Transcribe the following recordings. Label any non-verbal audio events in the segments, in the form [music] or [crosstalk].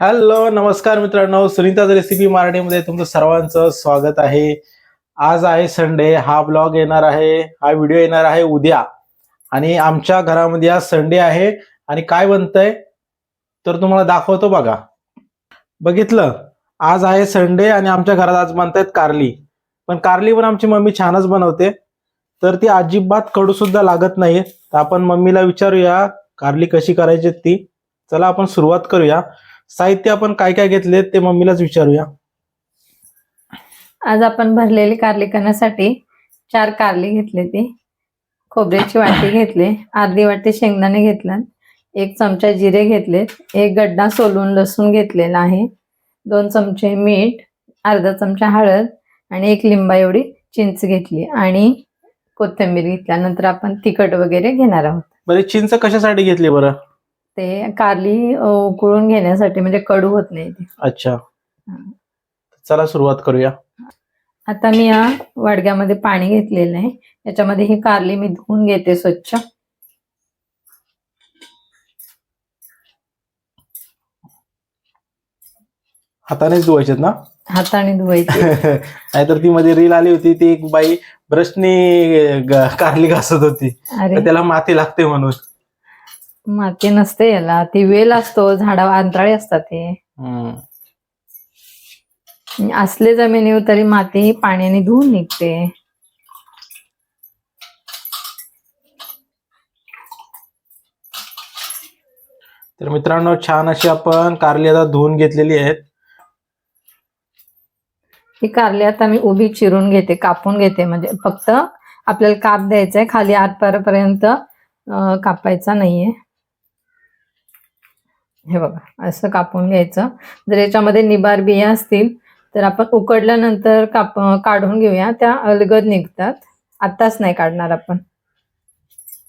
Hello नमस्कार मित्रांनो. सुनीताच recipe मराठीमध्ये तुमचं सर्वांचं स्वागत आहे. आज आहे संडे. हा ब्लॉग येणार आहे. हा व्हिडिओ येणार आहे उद्या. आणि आमच्या घरामध्ये आज संडे आहे. आणि काय बनतंय तर तुम्हाला दाखवतो बघा. बघितलं? आज आहे संडे आणि आमच्या घरात आज बनतायत कारली. पण कारली पण आमची मम्मी छानच बनवते. तर ती अजिबात कडू सुद्धा लागत नाही. तर आपण मम्मीला विचारूया कारली कशी करायची ती? चला आपण सुरुवात करूया. साहित्य आपण काय काय घेतले ते मम्मीलाच विचारूया. आज आपण भरलेली कारली करण्यासाठी चार कारली घेतली ती. खोबऱ्याची वाटी घेतली अर्धी वाटी शेंगदाणे घेतला एक चमचा जिरे घेतले एक गड्डा सोलून लसूण घेतलेला आहे दोन चमचे मीठ अर्धा चमचा हळद आणि एक लिंबा एवढी चिंच घेतली आणि कोथिंबीर घेतल्यानंतर आपण तिखट वगैरे घेणार आहोत. बरे चिंच कशासाठी घेतली बरं? ते कारली उकळून घेण्यासाठी म्हणजे कडू होत नाही ती. अच्छा. चला सुरुवात करूया. आता मी या वाडग्यामध्ये पाणी घेतलेलं आहे. याच्यामध्ये ही कारली मी धुवून घेते स्वच्छ. हातानेच धुवायचेत ना? हाताने धुवायची. [laughs] नाहीतर ती मध्ये रील आली होती ती एक बाई ब्रशनी कारली घासत होती. तर अरे त्याला माती लागते म्हणून. माती नसते याला. ती वेल असतो झाडा अंतराळी असतात ते. हम्म. असले जमिनीवर तरी माती ही पाण्याने धुवून निघते. तर मित्रांनो छान अशी आपण कारली आता धुवून घेतलेली आहेत. ही कारली आता मी उभी चिरून घेते कापून घेते. म्हणजे फक्त आपल्याला काप द्यायचा आहे खाली आतपर्यंत कापायचा नाहीये. हे बघा असं कापून घ्यायचं. जर याच्यामध्ये निबार बिया असतील तर आपण उकडल्यानंतर काप काढून घेऊया. त्या अलगद निघतात. आताच नाही काढणार आपण.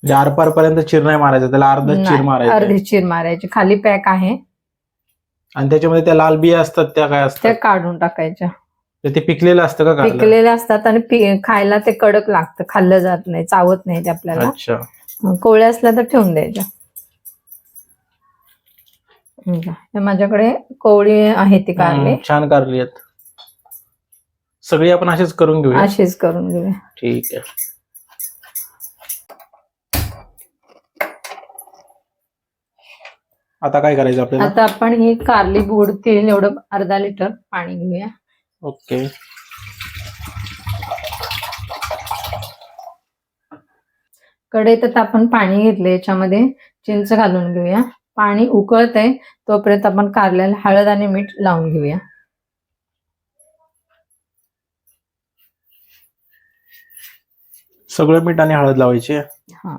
म्हणजे आरपार पर्यंत चिर नाही मारायचा त्याला अर्धा चिर मारायचा. अर्धी चिर मारायची. खाली पॅक आहे. आणि त्याच्यामध्ये त्या लाल बिया असतात त्या काय त्या असतात काढून टाकायच्या. ते पिकलेलं असतं का पिकलेले असतात आणि खायला ते कडक लागतं. खाल्लं जात नाही चावत नाही ते आपल्याला. कोवळ्या असल्या तर ठेवून द्यायच्या. माझ्याकडे कोवळी आहे ती कारली. छान कारली आहेत. सगळी आपण असेच करून घेऊया. अशीच करून घेऊया. ठीक आहे. आता काय करायचं आपल्याला? आता आपण ही कारली बुडतील एवढं अर्धा लिटर पाणी घेऊया. ओके. कढईत आता आपण पाणी घेतले याच्यामध्ये चिंच घालून घेऊया. पाणी उकळत आहे तोपर्यंत आपण कारल्याला हळद आणि मीठ लावून घेऊया. सगळं मीठ आणि हळद लावायची? हा.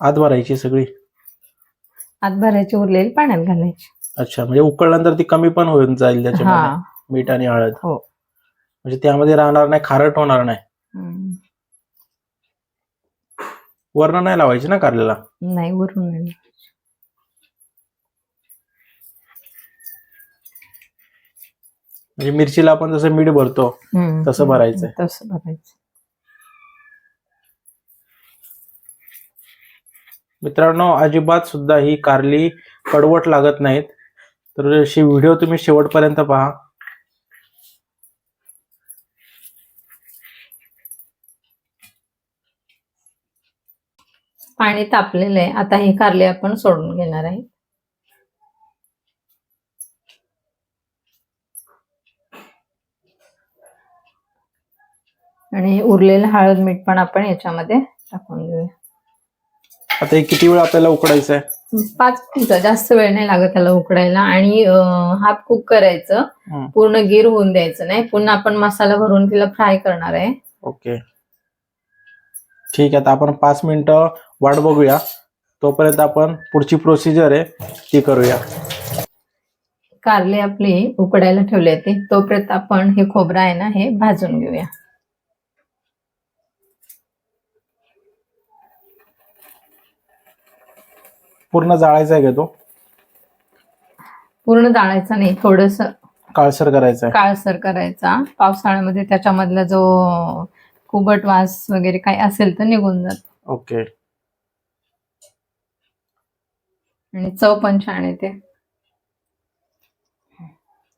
आत भरायची सगळी? आत भरायची उरलेली पाण्यात घालायची. अच्छा म्हणजे उकळल्यानंतर ती कमी पण होऊन जाईल त्याच्यामध्ये? हा. मीठ आणि हळद? हो. म्हणजे त्यामध्ये राहणार नाही खारट होणार नाही. वर्ण नाही लावायची ना कारल्याला नाही वरून नाही म्हणजे मिरचीला आपण जसं मीठ भरतो. तसं भरायचंय. तसं भरायचं मित्रांनो अजिबात सुद्धा ही कारली कडवट लागत नाहीत तर अशी व्हिडिओ तुम्ही शेवटपर्यंत पहा पाणी तापलेलं आहे. आता ही कारली आपण सोडून घेणार आहे. आणि उरलेलं हळद मीठ पण आपण याच्यामध्ये टाकून घेऊया. आता हे किती वेळ आपल्याला उकडायचं आहे पाच मिनिटं जास्त वेळ नाही लागत त्याला उकडायला. आणि हाफ कुक करायचं. पूर्ण गिर होऊन द्यायचं नाही. पुन्हा आपण मसाला भरून तिला फ्राय करणार आहे. ओके. ठीक आहे आता आपण पाच मिनिटं वाट बघूया. तोपर्यंत आपण पुढची प्रोसिजर आहे ती करूया. कारले आपली उकडायला ठेवले ते. तोपर्यंत आपण हे खोबरं आहे ना हे भाजून घेऊया. पूर्ण जाळायचा आहे का तो? पूर्ण जाळायचा नाही थोडस काळसर करायचा काळसर करायचा. पावसाळ्यामध्ये त्याच्यामधला जो कुबट वास वगैरे काही असेल तर निघून जात. ओके. आणि चव पण छान येते.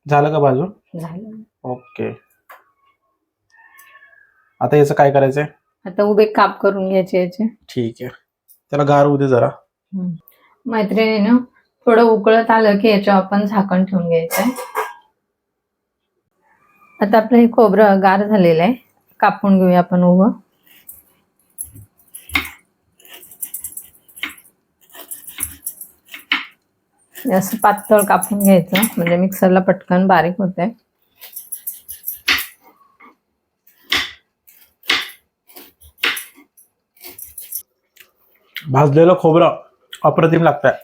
झालं का बाजू झालं. ओके. आता याचं काय करायचंय? आता उभे काप करून घ्यायचे याचे. ठीक आहे. त्याला गार होऊ दे जरा. मैत्रिणीनं थोडं उकळत आलं की याच्यावर आपण झाकण ठेवून घ्यायचंय. आता आपलं हे खोबरं गार झालेलं आहे. कापून घेऊया आपण उभं असं पातळ कापून घ्यायचं म्हणजे मिक्सरला पटकन बारीक होते भाजलेलं खोबरं अप्रतिम लागतंय.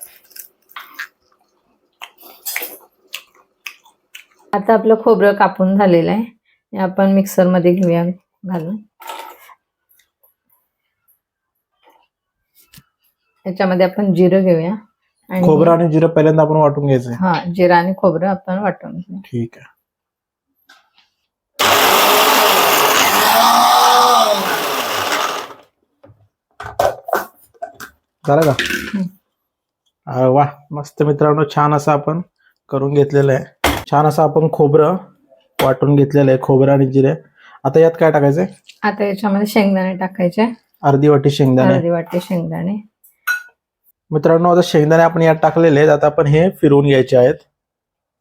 आता आपलं खोबरं कापून झालेलं आहे. आपण मिक्सरमध्ये घेऊया घालून. याच्यामध्ये आपण जिरं घेऊया आणि खोबरं आणि जिरं पहिल्यांदा आपण वाटून घ्यायचंय हा जिरं आणि खोबरं आपण वाटून घेऊ ठीक आहे. झालं का? वा मस्त मित्रांनो छान असं आपण करून घेतलेलं आहे. छान असं आपण खोबरं वाटून घेतलेलं आहे खोबरं आणि जिरे. आता यात काय टाकायचंय? आता याच्यामध्ये शेंगदाणे टाकायचे. अर्धी वाटी शेंगदाणे. अर्धी वाटी शेंगदाणे. मित्रांनो आता शेंगदाणे आपण यात टाकलेले आहेत. आता आपण हे फिरवून घ्यायचे आहेत.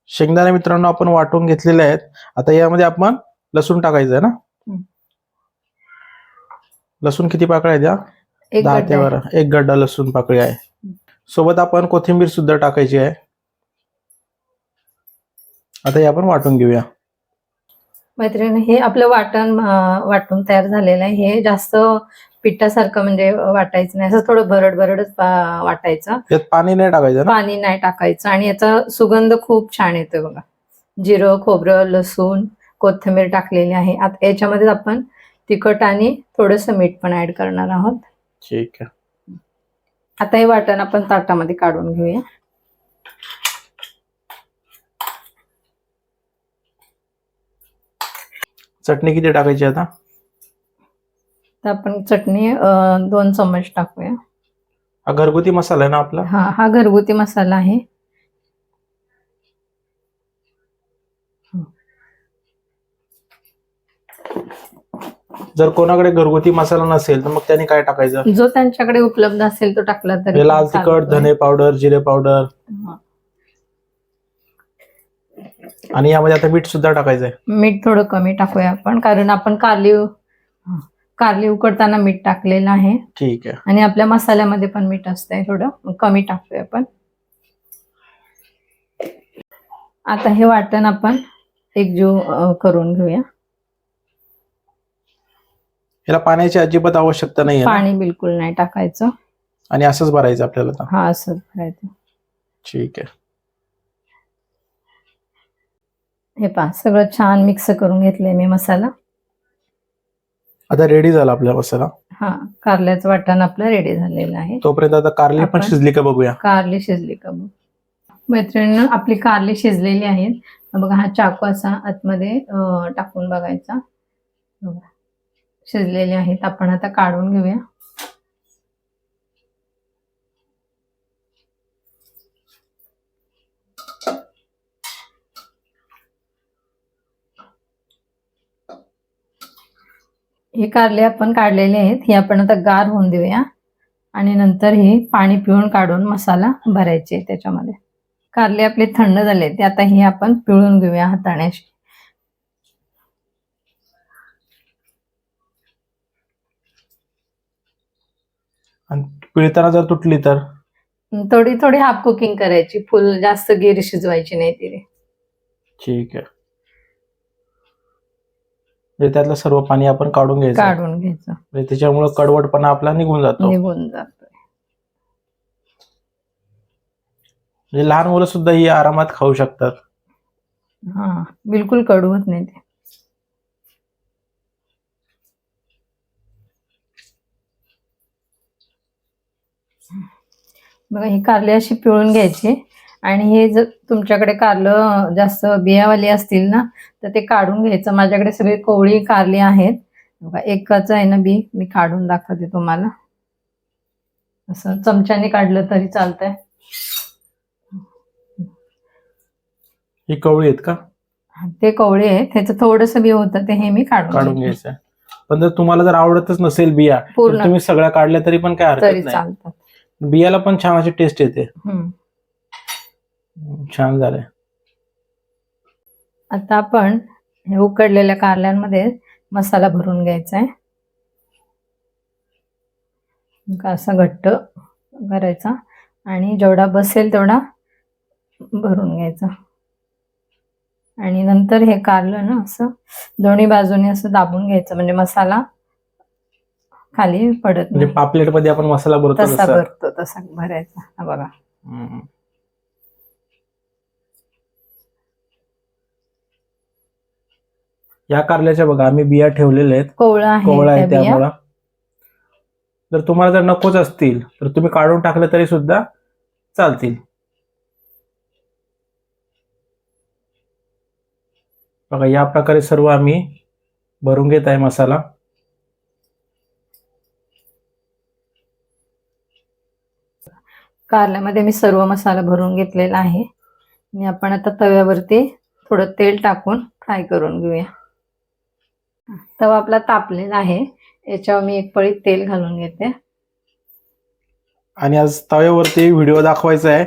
शेंगदाणे मित्रांनो आपण वाटून घेतलेले आहेत. आता यामध्ये आपण लसूण टाकायचं आहे ना. लसूण किती पाकळ्या आहेत या? एक दहा ते. बारा. एक गड्डा लसूण पाकळी आहे. सोबत आपण कोथिंबीर सुद्धा टाकायची आहे. आता हे आपण वाटून घेऊया. मैत्रिणी हे आपलं वाटण वाटून तयार झालेलं आहे. हे जास्त पिठासारखं म्हणजे वाटायचं नाही. असं थोडं भरड भरडच वाटायचं. यात पाणी नाही टाकायचं ना? पाणी नाही टाकायचं. आणि याचा सुगंध खूप छान येतोय बघा. जिरं खोबरं लसूण कोथिंबीर टाकलेली आहे. आता याच्यामध्ये आपण तिखट आणि थोडस मीठ पण ऍड करणार आहोत. ठीक आहे. आता हे वाटण आपण ताटामध्ये काढून घेऊया. चटणी किती टाकायची आता? तर आपण चटणी अं, दोन चम्मच टाकूया. हा घरगुती मसाला आहे ना आपला? हा हा घरगुती मसाला आहे. जर कोणाकडे घरगुती मसाला नसेल तर मग त्याने काय टाकायचं? जो त्यांच्याकडे उपलब्ध असेल तो टाकला तरी लाल तिखट. धने पावडर जिरे पावडर हा. आणि यामध्ये आता मीठ सुद्धा टाकायचंय. मीठ थोडं कमी टाकूया आपण कारण आपण कारली कारली उकडताना मीठ टाकलेलं आहे. ठीक आहे. आणि आपल्या मसाल्यामध्ये पण मीठ असतंय थोडं कमी टाकूया आपण. आता हे वाटण आपण एकजीव अं, करून घेऊया. याला पाण्याची अजिबात आवश्यकता नाही पाणी बिलकुल नाही टाकायचं. आणि असंच भरायचं आपल्याला. हा असं करायचं ठीक आहे. हे पहा सगळं छान मिक्स करून घेतलंय मी मसाला. आता रेडी झाला आपला मसाला. हा कारल्याचं वाटण आपलं रेडी झालेलं आहे. तोपर्यंत आता कारली पण आपण- शिजली का बघूया? कारली शिजली का बघ. मैत्रिणीनं आपली कारली शिजलेली आहेत बघा हा चाकू असा आतमध्ये अं, टाकून बघायचा. बघा शिजलेले आहेत. आपण आता काढून घेऊया. हे कारले आपण काढलेले आहेत हे आपण आता गार होऊन देऊया. आणि नंतर हे पाणी पिळून काढून मसाला भरायचे त्याच्यामध्ये. कारले आपले थंड झाले ते आता हे आपण पिळून घेऊया हाताण्याशी. पिळताना जर तुटली तर? थोडी थोडी हाफ कुकिंग करायची फुल जास्त गिर शिजवायची नाही तिथे. ठीक आहे. म्हणजे त्यातलं सर्व पाणी आपण काढून घ्यायचं. काढून घ्यायचं. म्हणजे त्याच्यामुळे कडवटपणा आपला निघून जातो. निघून जातोय. म्हणजे लहान मुलं सुद्धा ही आरामात खाऊ शकतात. हा बिलकुल कडवत नाही ते. बघा ही कारली अशी पिळून घ्यायची. आणि हे जर तुमच्याकडे कारलं जास्त बियावाली असतील ना तर ते काढून घ्यायचं. माझ्याकडे सगळे कोवळी कारली आहेत. बघा एकच आहे ना बी. मी काढून दाखवते तुम्हाला. असं चमच्याने काढलं तरी चालतंय. ही कवळी आहेत का? ते कवळे आहे त्याचं थोडस बी होतं ते हे मी काढून काढून. घ्यायचं. पण जर तुम्हाला जर आवडतच नसेल बिया तर पूर्ण. तुम्ही सगळ्या काढल्या तरी पण काय तरी हरकत नाही. चालतात बियाला पण छान अशी टेस्ट येते. हम्म. छान झालंय. आता आपण हे उकडलेल्या कारल्यांमध्ये मसाला भरून घ्यायचा आहे असा घट्ट करायचा. आणि जेवढा बसेल तेवढा भरून घ्यायचा. आणि नंतर हे कारलं ना असं दोन्ही बाजूने असं दाबून घ्यायचं. म्हणजे मसाला खाली पडत म्हणजे पापलेटमध्ये आपण मसाला भरतो तसा तसा. भरतो तसा भरायचा. हा बघा. या कारल्याच्या बघा आम्ही बिया ठेवलेल्या आहेत. कोवळा आहे कोवळा आहे त्या. त्यामुळं जर तुम्हाला जर नकोच असतील तर तुम्ही काढून टाकलं तरी सुद्धा चालतील. बघा या प्रकारे सर्व आम्ही भरून घेत आहे मसाला. कारल्यामध्ये मी सर्व मसाला भरून घेतलेला आहे. आणि आपण आता तव्यावरती थोडं तेल टाकून फ्राय करून घेऊया. तवा आपला तापलेला आहे. याच्यावर मी एक पळी तेल घालून घेते. आणि आज तव्यावरती व्हिडिओ दाखवायचा आहे.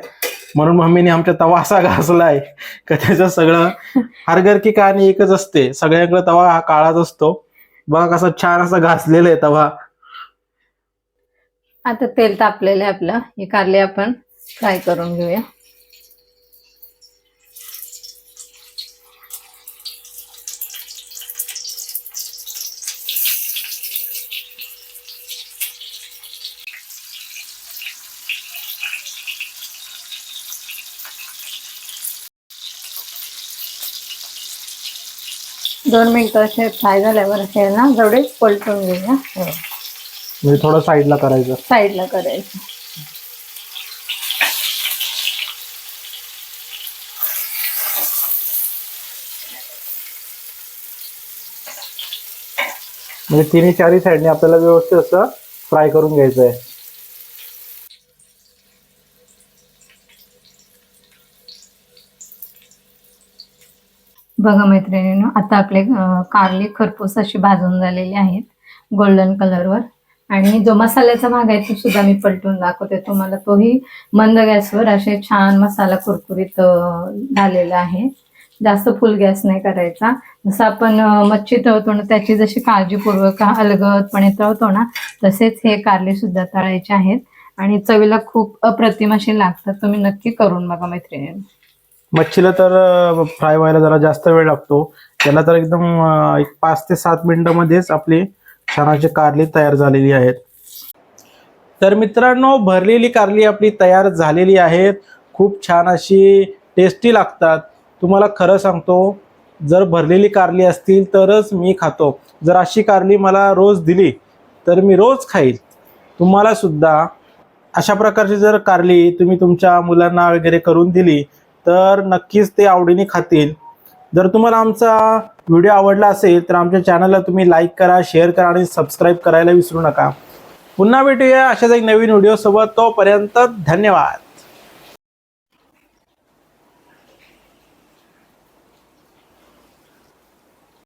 म्हणून मम्मीने आमच्या तवा असा घासलाय [laughs] का त्याचं सगळं [laughs] हरगर की कहाणी एकच असते. सगळ्यांकडे तवा हा काळाच असतो. बघा कसा छान असा घासलेला आहे तवा. आता तेल तापलेलं आहे आपलं. हे कारले आपण फ्राय करून घेऊया. दोन मिनिटं असे फ्राय झाल्यावर असे ना जेवढे पलटून घेऊया. हो. म्हणजे थोडं साईडला करायचं. साईडला करायचं. म्हणजे तिन्ही चारही साईडने आपल्याला व्यवस्थित असं फ्राय करून घ्यायचं आहे बघा मैत्रिणींनो आता आपले कारले खरपूस अशी भाजून झालेली आहेत गोल्डन कलरवर आणि जो मसाल्याचा भाग आहे तो सुद्धा मी पलटून दाखवते तुम्हाला. तोही मंद गॅसवर असे छान मसाला कुरकुरीत झालेला आहे. जास्त फुल गॅस नाही करायचा. जसं आपण मच्छी तळतो ना त्याची जशी काळजीपूर्वक अलगदपणे तळतो ना तसेच हे कारले सुद्धा तळायचे आहेत. आणि चवीला खूप अप्रतिम असे लागतात. तुम्ही नक्की करून बघा मैत्रिणी मच्छीला तर फ्राय व्हायला जरा जास्त वेळ लागतो. त्याला तर एकदम एक पाच ते सात मिनिटामध्येच आपली छानाची कारली तयार झालेली आहेत. तर मित्रांनो भरलेली कारली आपली तयार झालेली आहेत. खूप छान अशी टेस्टी लागतात. तुम्हाला खरं सांगतो जर भरलेली कारली असतील तरच मी खातो. जर अशी कारली मला रोज दिली तर मी रोज खाईल. तुम्हाला सुद्धा अशा प्रकारची जर कारली तुम्ही तुमच्या मुलांना वगैरे करून दिली तर नक्कीच ते आवडीने खातील. जर तुम्हाला आमचा व्हिडिओ आवडला असेल तर आमच्या चॅनलला तुम्ही लाईक करा शेअर करा आणि सबस्क्राईब करायला विसरू नका. पुन्हा भेटूया अशाच एक नवीन व्हिडिओसोबत. तोपर्यंत धन्यवाद.